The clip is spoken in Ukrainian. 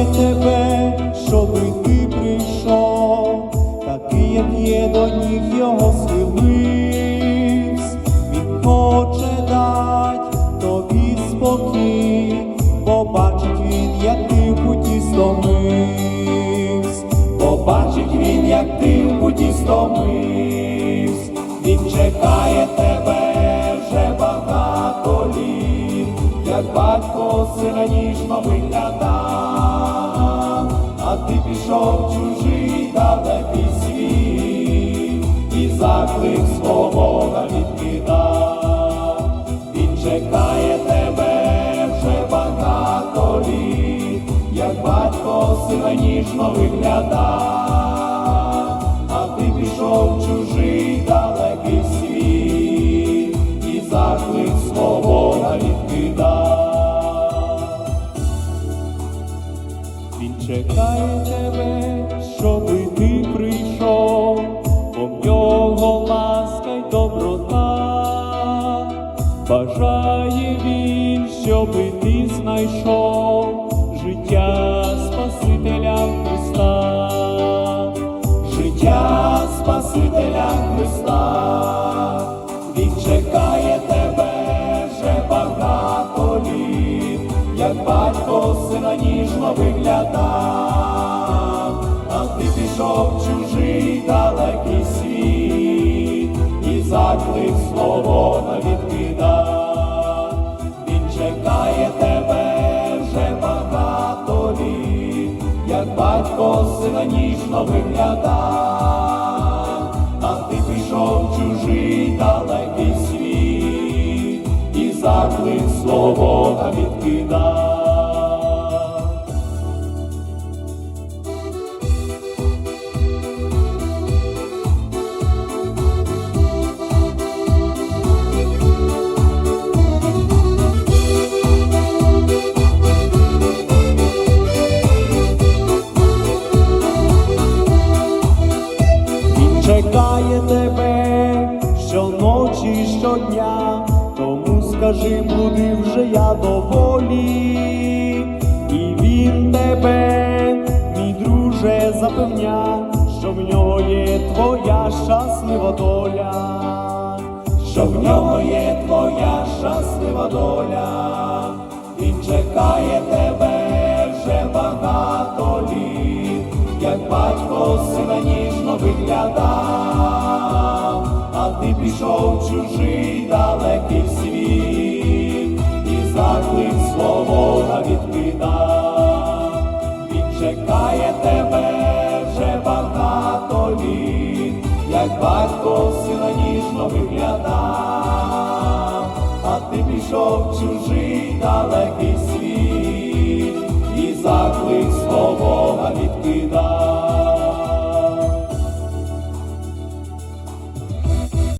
благає тебе, щоби ти прийшов, такий, як є до ніг його схиливсь, він хоче дать тобі спокій, побачить він, як ти в путі стомивсь, побачить він, як ти в путі стомивсь, він чекає тебе вже багато літ, як батько сина ніжно виглядає пішов чужий далекий світ, і заклик свого Бога відкидав, він чекає тебе вже багато літ, як батько сина ніжно виглядав, Бажає він, щоби ти знайшов життя Спасителя Христа, життя Спасителя Христа, він чекає тебе вже багато літ, як батько сина ніжно виглядав, а ти пішов чужий далекий світ, і заклик слово сина ніжно виглядав, а ти пішов чужий далекий світ, і заклик слово відкидав. Щоночі, щодня, тому скажи, буди вже я доволі, і він тебе, мій друже, запевня, що в нього є твоя щаслива доля, що в нього є твоя щаслива доля, він чекає тебе вже багато літ, як батько сина ніжно виглядав, а ти пішов чужий далекий світ, і заклик свого відкидав, він чекає тебе вже багато літ, як батько сина ніжно виглядав, а ти пішов чужий далекий світ, і заклик свого відкидав.